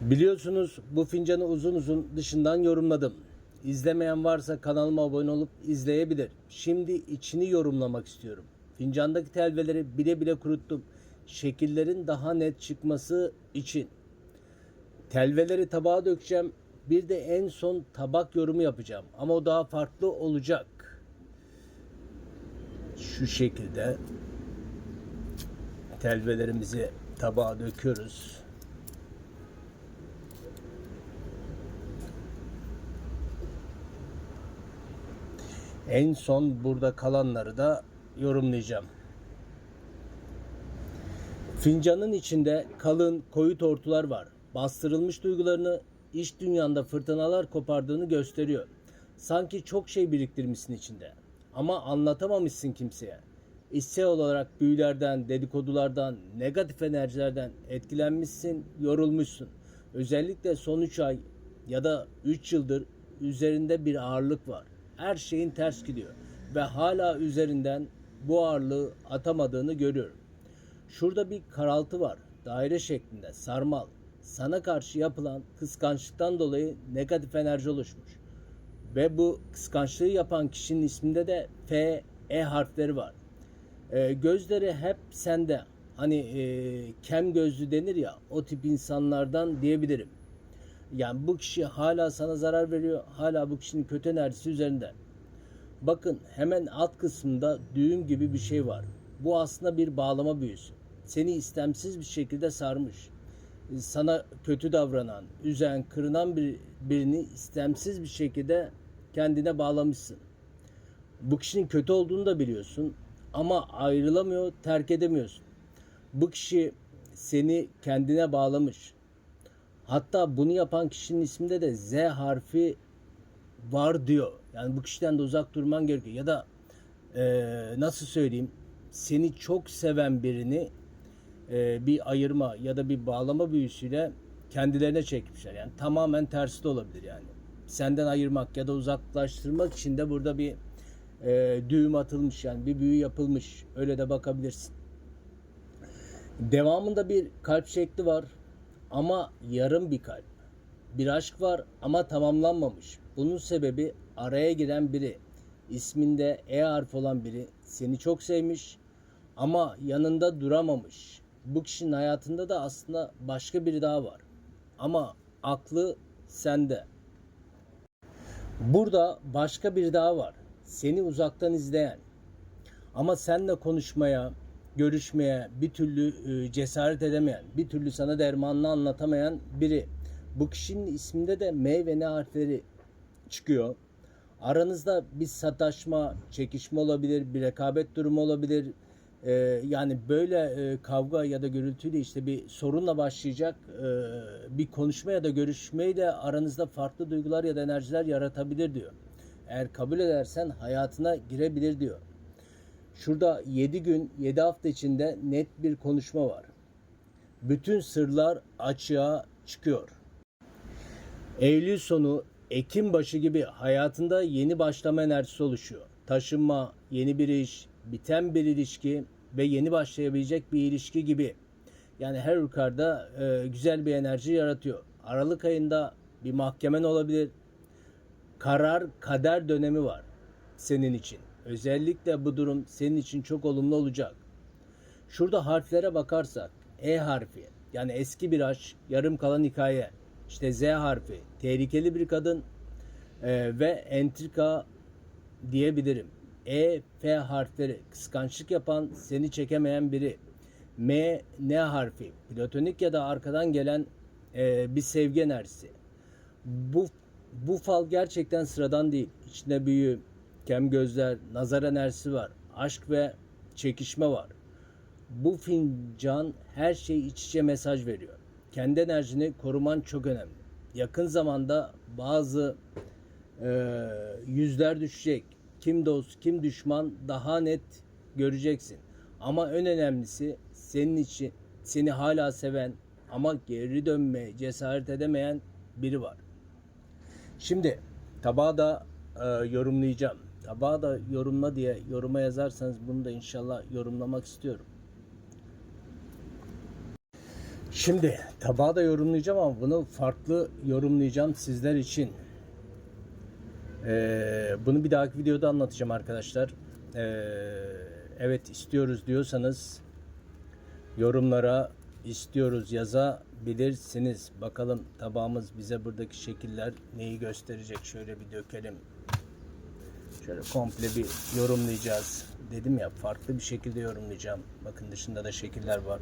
Biliyorsunuz bu fincanı uzun uzun dışından yorumladım. İzlemeyen varsa kanalıma abone olup izleyebilir. Şimdi içini yorumlamak istiyorum. Fincandaki telveleri bile bile kuruttum. Şekillerin daha net çıkması için. Telveleri tabağa dökeceğim. Bir de en son tabak yorumu yapacağım. Ama o daha farklı olacak. Şu şekilde telvelerimizi tabağa döküyoruz. En son burada kalanları da yorumlayacağım. Fincanın içinde kalın, koyu tortular var. Bastırılmış duygularını iç dünyanda fırtınalar kopardığını gösteriyor. Sanki çok şey biriktirmişsin içinde. Ama anlatamamışsın kimseye. İçsel olarak büyülerden, dedikodulardan, negatif enerjilerden etkilenmişsin, yorulmuşsun. Özellikle son 3 ay ya da 3 yıldır üzerinde bir ağırlık var. Her şeyin ters gidiyor ve hala üzerinden bu ağırlığı atamadığını görüyorum. Şurada bir karaltı var. Daire şeklinde sarmal. Sana karşı yapılan kıskançlıktan dolayı negatif enerji oluşmuş. Ve bu kıskançlığı yapan kişinin isminde de F, E harfleri var. Ee, gözleri hep sende. Hani e, kem gözlü denir ya o tip insanlardan diyebilirim. Yani bu kişi hala sana zarar veriyor. Hala bu kişinin kötü enerjisi üzerinde. Bakın hemen alt kısmında düğüm gibi bir şey var. Bu aslında bir bağlama büyüsü. Seni istemsiz bir şekilde sarmış. Sana kötü davranan, üzen, kırınan bir, birini istemsiz bir şekilde kendine bağlamışsın. Bu kişinin kötü olduğunu da biliyorsun ama ayrılamıyor, terk edemiyorsun. Bu kişi seni kendine bağlamış. Hatta bunu yapan kişinin isminde de Z harfi var diyor. Yani bu kişiden de uzak durman gerekiyor. Ya da eee, nasıl söyleyeyim seni çok seven birini eee, bir ayırma ya da bir bağlama büyüsüyle kendilerine çekmişler. Yani tamamen tersi de olabilir yani. Senden ayırmak ya da uzaklaştırmak için de burada bir eee, düğüm atılmış yani bir büyü yapılmış. Öyle de bakabilirsin. Devamında bir kalp şekli var ama yarım bir kalp. Bir aşk var ama tamamlanmamış. Bunun sebebi araya giren biri. İsminde E harfi olan biri seni çok sevmiş ama yanında duramamış. Bu kişinin hayatında da aslında başka biri daha var. Ama aklı sende. Burada başka biri daha var. Seni uzaktan izleyen. Ama seninle konuşmaya, görüşmeye bir türlü e, cesaret edemeyen, bir türlü sana dermanını anlatamayan biri. Bu kişinin isminde de M ve N harfleri çıkıyor. Aranızda bir sataşma, çekişme olabilir, bir rekabet durumu olabilir. Ee, yani böyle e, kavga ya da gürültüyle işte bir sorunla başlayacak e, bir konuşma ya da görüşmeyle aranızda farklı duygular ya da enerjiler yaratabilir diyor. Eğer kabul edersen hayatına girebilir diyor. Şurada 7 gün, 7 hafta içinde net bir konuşma var. Bütün sırlar açığa çıkıyor. Eylül sonu, Ekim başı gibi hayatında yeni başlama enerjisi oluşuyor. Taşınma, yeni bir iş, biten bir ilişki ve yeni başlayabilecek bir ilişki gibi. Yani her yukarıda e, güzel bir enerji yaratıyor. Aralık ayında bir mahkemen olabilir. Karar, kader dönemi var senin için. Özellikle bu durum senin için çok olumlu olacak. Şurada harflere bakarsak E harfi yani eski bir aşk, yarım kalan hikaye. İşte Z harfi tehlikeli bir kadın e, ve entrika diyebilirim. E, F harfleri kıskançlık yapan, seni çekemeyen biri. M, N harfi platonik ya da arkadan gelen e, bir sevgi enerjisi. Bu bu fal gerçekten sıradan değil. İçinde büyü, kem gözler, nazar enerjisi var. Aşk ve çekişme var. Bu fincan her şey iç içe mesaj veriyor. Kendi enerjini koruman çok önemli. Yakın zamanda bazı e, yüzler düşecek. Kim dost, kim düşman daha net göreceksin. Ama en önemlisi senin için seni hala seven ama geri dönmeye cesaret edemeyen biri var. Şimdi tabağı da e, yorumlayacağım. Tabağı da yorumla diye yoruma yazarsanız bunu da inşallah yorumlamak istiyorum. Şimdi tabağı da yorumlayacağım ama bunu farklı yorumlayacağım sizler için. Ee, bunu bir dahaki videoda anlatacağım arkadaşlar. Ee, evet istiyoruz diyorsanız yorumlara istiyoruz yazabilirsiniz. Bakalım tabağımız bize buradaki şekiller neyi gösterecek. Şöyle bir dökelim. Şöyle komple bir yorumlayacağız. Dedim ya farklı bir şekilde yorumlayacağım. Bakın dışında da şekiller var.